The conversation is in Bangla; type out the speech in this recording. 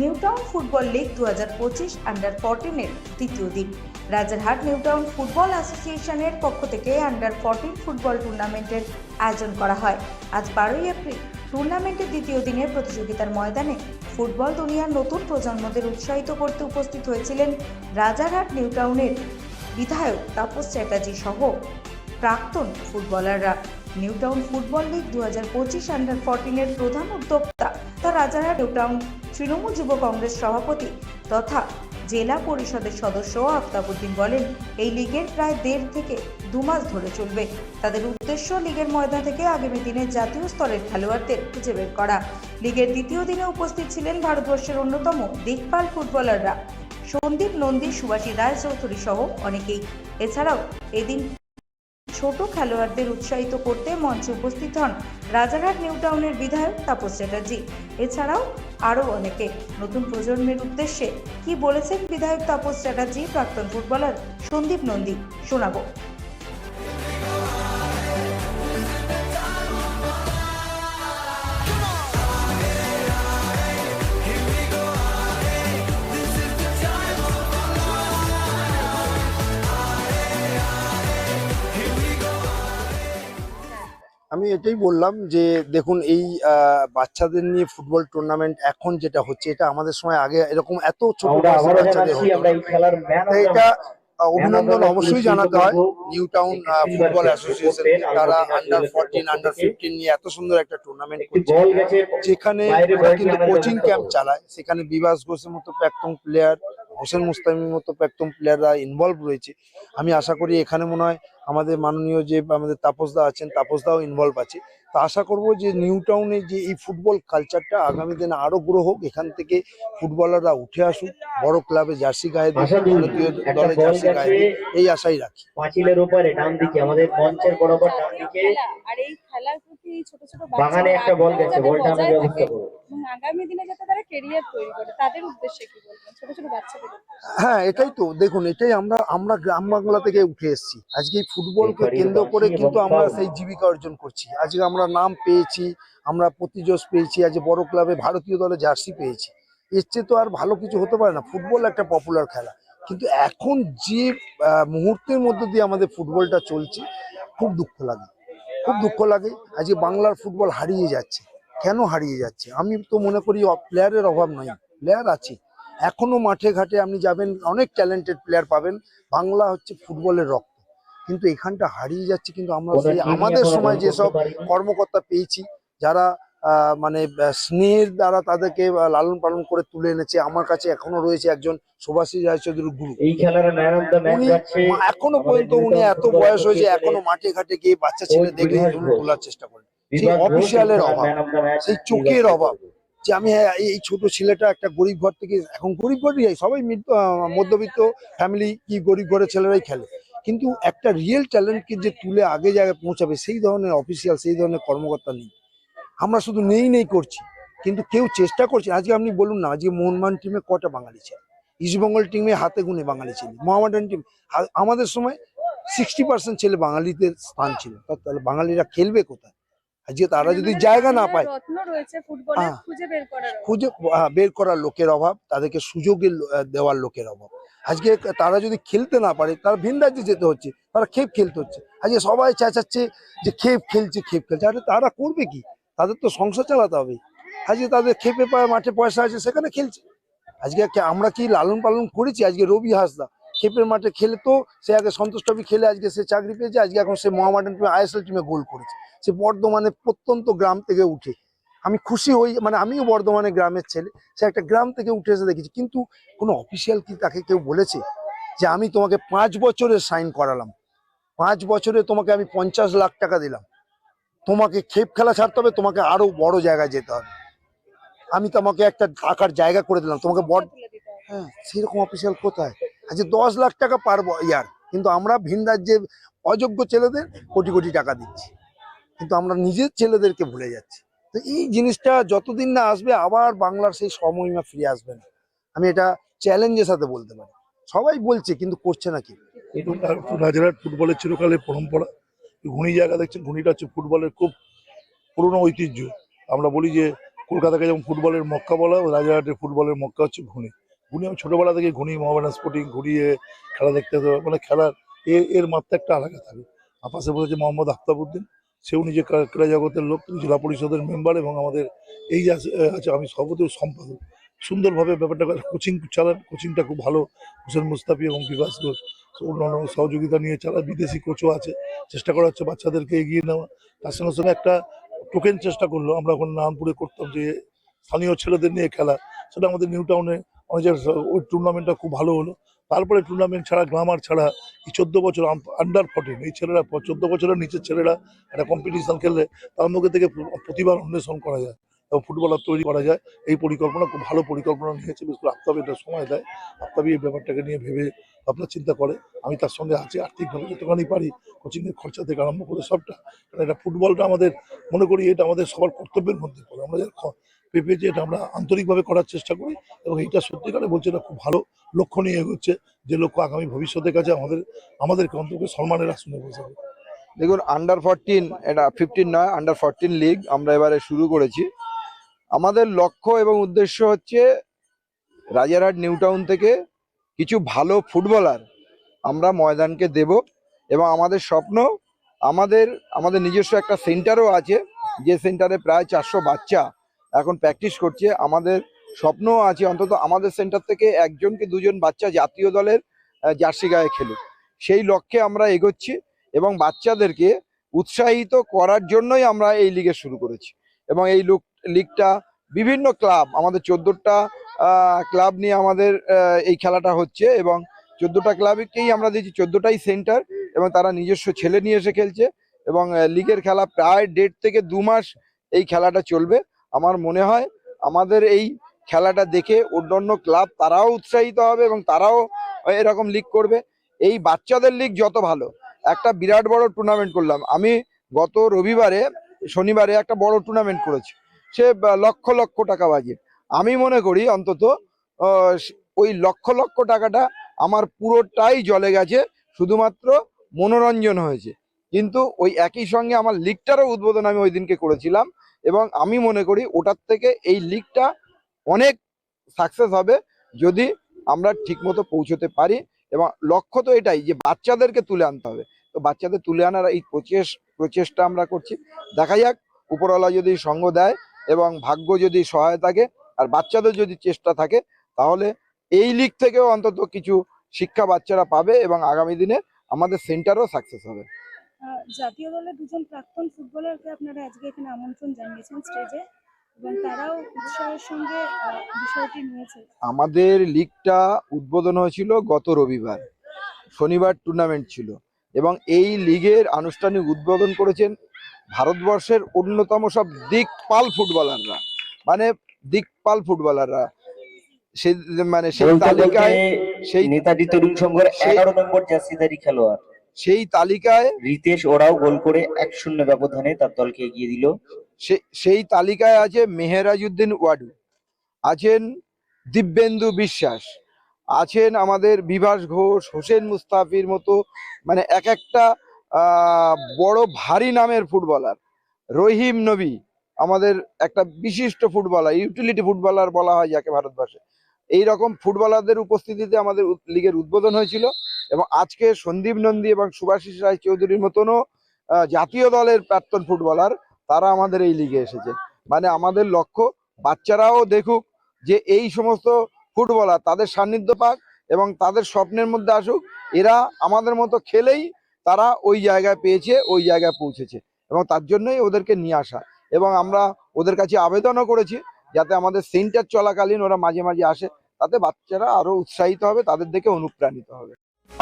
নিউটাউন ফুটবল লিগ দু হাজার পঁচিশ আন্ডার ফোরটিনের দ্বিতীয় দিন। রাজারহাট নিউটাউন ফুটবল অ্যাসোসিয়েশনের পক্ষ থেকে আন্ডার ফোরটিন ফুটবল টুর্নামেন্টের আয়োজন করা হয়। আজ বারোই এপ্রিল টুর্নামেন্টের দ্বিতীয় দিনের প্রতিযোগিতার ময়দানে ফুটবল দুনিয়ার নতুন প্রজন্মদের উৎসাহিত করতে উপস্থিত হয়েছিলেন রাজারহাট নিউটাউনের বিধায়ক তাপস চ্যাটার্জি সহ প্রাক্তন ফুটবলাররা। নিউটাউন ফুটবল লিগ দু হাজার পঁচিশ আন্ডার ফোরটিনের প্রধান উদ্যোক্তা তা রাজারহাট নিউটাউন তৃণমূল যুব কংগ্রেস সভাপতি তথা জেলা পরিষদের সদস্য আফতাবুদ্দিন বলেন, এই লীগের প্রায় দেড় থেকে দু মাস ধরে চলবে। তাদের উদ্দেশ্য লীগের ময়দান থেকে আগামী দিনে জাতীয় স্তরের খেলোয়াড়দের খুঁজে বের করা। লীগের দ্বিতীয় দিনে উপস্থিত ছিলেন ভারতবর্ষের অন্যতম দিকপাল ফুটবলাররা। সন্দীপ নন্দী সুভাষী রায় চৌধুরী সহ অনেকেই। এছাড়াও এদিন ছোট খেলোয়াড়দের উৎসাহিত করতে মঞ্চে উপস্থিত হন রাজারহাট নিউ টাউনের বিধায়ক তাপস চ্যাটার্জি। এছাড়াও আরও অনেকে। নতুন প্রজন্মের উদ্দেশ্যে কি বলেছেন বিধায়ক তাপস চ্যাটার্জি, প্রাক্তন ফুটবলার সন্দীপ নন্দী? শোনাবো। আমি এটাই বললাম যে দেখুন এই বাচ্চাদের নিয়ে ফুটবল টুর্নামেন্ট এখন যেটা হচ্ছে এটা আমাদের সময় আগে এরকম এত ছোট বাচ্চাদের এটা অভিনন্দন অবশ্যই জানাতে হয়। নিউ টাউন ফুটবল অ্যাসোসিয়েশন তারা আন্ডার ফোরটিন আন্ডার ফিফটিন নিয়ে এত সুন্দর একটা টুর্নামেন্ট করছে। যেখানে কিন্তু কোচিং ক্যাম্প চালায় সেখানে বিভাস ঘোষের মতো প্রাক্তন প্লেয়ার হোসেন মুস্তামির মতো প্রাক্তন প্লেয়াররা ইনভলভ রয়েছে। আমি আশা করি এখানে মনে হয় আমাদের মাননীয় যে আমাদের তাপসদা আছেন তাপসদাও ইনভলভ আছে। তো আশা করব যে নিউ টাউনে যে এই ফুটবল কালচারটা আগামী দিনে আরও গ্রো হোক এখান থেকে ফুটবলাররা উঠে আসুক বড় ক্লাবে জার্সি গায়ে ভারতীয় দলে জার্সি গায়ে এই আশাই রাখি। পাঁচিলের উপরে ডান দিকে আমাদের মঞ্চের বরাবর ডান দিকে। আর এই খেলার প্রতি এই ছোট ছোট বাগানে একটা বল গেছে বলটা আমরা বজায় ব্যবস্থা করব। আগামী দিনে যাতে তারা কেরিয়ার তৈরি করে তাদের উদ্দেশ্যে কি বলবেন? ছোট ছোট বাচ্চাদের হ্যাঁ এটাই তো দেখুন এটাই আমরা আমরা গ্রাম বাংলা থেকে উঠে এসেছি। আজকে এই ফুটবলকে কেন্দ্র করে কিন্তু আমরা সেই জীবিকা অর্জন করছি। আজকে আমরা নাম পেয়েছি আমরা প্রতিযোগ পেয়েছি আজ বড় ক্লাবে ভারতীয় দলে জার্সি পেয়েছি। এর চেয়ে তো আর ভালো কিছু হতে পারে না। ফুটবল একটা পপুলার খেলা। কিন্তু এখন যে মুহূর্তের মধ্যে দিয়ে আমাদের ফুটবলটা চলছে খুব দুঃখ লাগে। খুব দুঃখ লাগে। আজকে বাংলার ফুটবল হারিয়ে যাচ্ছে। কেন হারিয়ে যাচ্ছে? আমি তো মনে করি প্লেয়ারের অভাব নয় প্লেয়ার আছে। এখনও মাঠে ঘাটে আপনি যাবেন অনেক ট্যালেন্টেড প্লেয়ার পাবেন। বাংলা হচ্ছে ফুটবলের রক্ত। কিন্তু এখানটা হারিয়ে যাচ্ছে কিন্তু আমরা আমাদের সময় যেসব কর্মকর্তা পেয়েছি যারা মানে স্নেহের দ্বারা তাদেরকে লালন পালন করে তুলে এনেছে আমার কাছে এখনও রয়েছে একজন সুভাষী রায়চৌধুরীর গুরু। এই খেলার উনি এখনও পর্যন্ত উনি এত বয়স হয়েছে এখনও মাঠে ঘাটে গিয়ে বাচ্চা ছেলে দেখলে ঘোষ। তোলার চেষ্টা করেন। সেই অফিসিয়ালের অভাব সেই চোখের অভাব। যে আমি হ্যাঁ এই ছোট ছেলেটা একটা গরিব ঘর থেকে এখন গরিব ঘরই সবাই মধ্যবিত্ত ফ্যামিলি কি গরিব ঘরের ছেলেরাই খেলে। কিন্তু একটা রিয়েল ট্যালেন্টকে যে তুলে আগে জায়গায় পৌঁছাবে সেই ধরনের অফিসিয়াল সেই ধরনের কর্মকর্তা নেই। আমরা শুধু নেই নেই করছি। কিন্তু কেউ চেষ্টা করছে। আজকে আপনি বলুন না আজকে মোহনবাগান টিমে কটা বাঙালি ছিল? ইস্টবেঙ্গল টিমে হাতে গুনে বাঙালি ছিল। মোহামেডান টিম আমাদের সময় সিক্সটি পার্সেন্ট ছেলে বাঙালিদের স্থান ছিল। তাহলে বাঙালিরা খেলবে কোথায়? আজকে তারা যদি মানে জায়গা না পায় হ্যাঁ। খুঁজে আহ, বের করার লোকের অভাব তাদেরকে সুযোগের দেওয়ার লোকের অভাব। আজকে তারা যদি খেলতে না পারে, তারা ভিন রাজ্যে যেতে হচ্ছে, তারা খেপ খেলতে হচ্ছে। আজকে সবাই চেঁচাচ্ছে যে খেপ খেলছে খেপ খেলছে। আরে তারা করবে কি? তাদের তো সংসার চালাতে হবে। আজকে তাদের খেপে পায়, মাঠে পয়সা আছে, সেখানে খেলছে। আজকে আমরা কি লালন পালন করেছি? আজকে রবি হাসদা খেপের মাঠে খেলে তো সে আগে সন্তোষ খেলে আজকে সে চাকরি পেয়েছে, আজকে এখন সে মোহামেডান টিমে আইএসএল টিমে গোল করেছে। সে বর্ধমানে প্রত্যন্ত গ্রাম থেকে উঠে আমি খুশি হই মানে আমিও বর্ধমানে গ্রামের ছেলে সে একটা গ্রাম থেকে উঠে এসে দেখেছি। কিন্তু কোনো অফিসিয়াল কি তাকে কেউ বলেছে যে আমি তোমাকে পাঁচ বছরের সাইন করালাম? পাঁচ বছরে তোমাকে আমি পঞ্চাশ লাখ টাকা দিলাম। তোমাকে খেপ খেলা ছাড়তে হবে তোমাকে আরও বড় জায়গায় যেতে হবে। আমি তোমাকে একটা টাকার জায়গা করে দিলাম। তোমাকে বড় হ্যাঁ সেরকম অফিসিয়াল কোথায়? আজকে দশ লাখ টাকা পারব ইয়ার। কিন্তু আমরা ভিন রাজ্যে অযোগ্য ছেলেদের কোটি কোটি টাকা দিচ্ছি। কিন্তু আমরা নিজের ছেলেদেরকে ভুলে যাচ্ছি। তো এই জিনিসটা যতদিন না আসবে, আবার বাংলার সেই সময়মা ফিরে আসবে না। আমি এটা চ্যালেঞ্জের সাথে বলতে পারি। সবাই বলছে, কিন্তু করছে না কি? রাজারহাট ফুটবলের চিরকালের পরম্পরা। ঘুনি জায়গা দেখছেন ঘুনিটা হচ্ছে ফুটবলের খুব পুরনো ঐতিহ্য। আমরা বলি যে, কলকাতাকে যেমন ফুটবলের মক্কা বলা রাজারহাটের ফুটবলের মক্কা হচ্ছে ঘুনি ঘুনি আমি ছোটবেলা থেকে ঘুনি মোহামেডান স্পোর্টিং, ঘুরিয়ে খেলা দেখতে মানে খেলার এ- এর মাত্রা একটা আলাদা থাকে। আর পাশে বলেছে মোহাম্মদ আফতাবউদ্দিন। সেও নিজে ক্রীড়া- জগতের লোক জেলা পরিষদের মেম্বার এবং আমাদের এই আছে, আমি সভাপতি সম্পাদক। সুন্দরভাবে ব্যাপারটা কোচিং চালান কোচিংটা খুব ভালো। হোসেন মুস্তাফি এবং বিকাশ ঘোষ। অন্যান্য সহযোগিতা নিয়ে চালায় বিদেশি কোচও আছে, চেষ্টা করা হচ্ছে বাচ্চাদেরকে এগিয়ে নেওয়া। তার সঙ্গে সঙ্গে একটা টোকেন চেষ্টা করল। আমরা ওখানে নারায়ণপুরে করতাম যে স্থানীয় ছেলেদের নিয়ে খেলা। সেটা আমাদের নিউ টাউনে জায়গায় ওই টুর্নামেন্টটা খুব ভালো হলো। তারপরে টুর্নামেন্ট ছাড়া গ্রামার ছাড়া এই চোদ্দ বছর আন্ডার ফোর্টিন এই ছেলেরা চোদ্দ বছরের নিচের ছেলেরা একটা কম্পিটিশন খেললে তার মধ্যে থেকে প্রতিভা অন্বেষণ করা যায় এবং ফুটবলার তৈরি করা যায়। এই পরিকল্পনা খুব ভালো পরিকল্পনা নিয়েছে, বিশেষ করে আফতাব এটা সময় দেয়। আফতাবই এই ব্যাপারটাকে নিয়ে ভেবে ভাবনা চিন্তা করে। আমি তার সঙ্গে আছি আর্থিকভাবে, যতখানি পারি কোচিংয়ের খরচা থেকে আরম্ভ করে সবটা। কারণ এটা ফুটবলটা আমাদের, মনে করি এটা আমাদের সবার কর্তব্যের মধ্যে পড়ে। আমরা পেপে যে এটা আমরা আন্তরিকভাবে করার চেষ্টা করি এবং এইটা সত্যিকারে বলছে এটা খুব ভালো লক্ষ্য নিয়ে এগোচ্ছে যে লক্ষ্য আগামী ভবিষ্যতের কাছে আমাদের, আমাদেরকে অন্তত সম্মানের আসনে বসাবে দেখুন আন্ডার ফরটিন এটা ফিফটিন নয় আন্ডার ফরটিন লিগ আমরা এবারে শুরু করেছি। আমাদের লক্ষ্য এবং উদ্দেশ্য হচ্ছে রাজারহাট নিউ টাউন থেকে কিছু ভালো ফুটবলার আমরা ময়দানকে দেব এবং আমাদের স্বপ্ন, আমাদের আমাদের নিজস্ব একটা সেন্টারও আছে, যে সেন্টারে প্রায় চারশো বাচ্চা এখন প্র্যাকটিস করছে। আমাদের স্বপ্নও আছে অন্তত আমাদের সেন্টার থেকে একজন কি দুজন বাচ্চা জাতীয় দলের জার্সি গায়ে খেলুক। সেই লক্ষ্যে আমরা এগোচ্ছি এবং বাচ্চাদেরকে উৎসাহিত করার জন্যই আমরা এই লিগে শুরু করেছি। এবং এই লুক লিগটা বিভিন্ন ক্লাব আমাদের চোদ্দোটা ক্লাব নিয়ে আমাদের এই খেলাটা হচ্ছে এবং চোদ্দোটা ক্লাবকেই আমরা দিয়েছি। চোদ্দোটাই সেন্টার এবং তারা নিজস্ব ছেলে নিয়ে এসে খেলছে এবং লিগের খেলা প্রায় দেড় থেকে দু মাস এই খেলাটা চলবে। আমার মনে হয় আমাদের এই খেলাটা দেখে অন্যান্য ক্লাব তারাও উৎসাহিত হবে এবং তারাও এরকম লিগ করবে। এই বাচ্চাদের লিগ যত ভালো, একটা বিরাট বড় টুর্নামেন্ট করলাম। আমি গত রবিবারে, শনিবারে একটা বড় টুর্নামেন্ট করেছি। সে লক্ষ লক্ষ টাকা বাজেট আমি মনে করি অন্তত ওই লক্ষ লক্ষ টাকাটা আমার পুরোটাই জলে গেছে, শুধুমাত্র মনোরঞ্জন হয়েছে। কিন্তু ওই একই সঙ্গে আমার লিগটারও উদ্বোধন আমি ওই দিনকে করেছিলাম। এবং আমি মনে করি ওটার থেকে এই লিগটা অনেক সাকসেস হবে যদি আমরা ঠিকমতো পৌঁছতে পারি এবং লক্ষ্য তো এটাই যে বাচ্চাদেরকে তুলে আনতে হবে। তো বাচ্চাদের তুলে আনার এই প্রচেষ, প্রচেষ্টা আমরা করছি। দেখা যাক উপরওয়ালা যদি সঙ্গ দেয় এবং ভাগ্য যদি সহায় থাকে আর বাচ্চাদের যদি চেষ্টা থাকে, তাহলে এই লিগ থেকেও অন্তত কিছু শিক্ষা বাচ্চারা পাবে এবং আগামী দিনে আমাদের সেন্টারও সাকসেস হবে। জাতীয় দলের দুজন প্রাক্তন ফুটবলারকে আপনারা আজকে এখানে আমন্ত্রণ জানিয়েছেন স্টেজে এবং তারাও উৎসাহের সঙ্গে বিষয়টি নিয়েছে। আমাদের লিগটা উদ্বোধন হয়েছিল গত রবিবার শনিবার টুর্নামেন্ট ছিল এবং এই লিগের আনুষ্ঠানিক উদ্বোধন করেছেন ভারতবর্ষের অন্যতম সব দিকপাল ফুটবলাররা মানে দিকপাল ফুটবলাররা। সেই মানে সেই তালিকায় সেই নেতাজি তরুণ সংঘের এগারো নম্বর জার্সিধারী খেলোয়াড়। সেই তালিকায় রিতেশ ওরাও গোল করে এক শূন্য ব্যবধানে তার দলকে এগিয়ে দিল। সেই তালিকায় আছে মেহেরাজউদ্দিন ওয়াডু আছেন দিব্যেন্দু বিশ্বাস আছেন আমাদের বিভাস ঘোষ হোসেন মুস্তাফির মতো মানে এক একটা আহ, বড় ভারী নামের ফুটবলার। রহিম নবী আমাদের একটা বিশিষ্ট ফুটবলার ইউটিলিটি ফুটবলার বলা হয় যাকে ভারতবর্ষে। এই রকম ফুটবলারদের উপস্থিতিতে আমাদের লিগের উদ্বোধন হয়েছিল এবং আজকে সন্দীপ নন্দী এবং সুভাষিস রায় চৌধুরীর মতনও জাতীয় দলের প্রাক্তন ফুটবলার, তারা আমাদের এই লিগে এসেছে। মানে আমাদের লক্ষ্য, বাচ্চারাও দেখুক যে এই সমস্ত ফুটবলার তাদের সান্নিধ্য পাক এবং তাদের স্বপ্নের মধ্যে আসুক, এরা আমাদের মতো খেলেই তারা ওই জায়গায় পেয়েছে, ওই জায়গায় পৌঁছেছে এবং তার জন্যই ওদেরকে নিয়ে আসা। এবং আমরা ওদের কাছে আবেদনও করেছি যাতে আমাদের সেন্টার চলাকালীন ওরা মাঝে মাঝে আসে তাতে বাচ্চারা আরও উৎসাহিত হবে তাদের দেখে অনুপ্রাণিত হবে।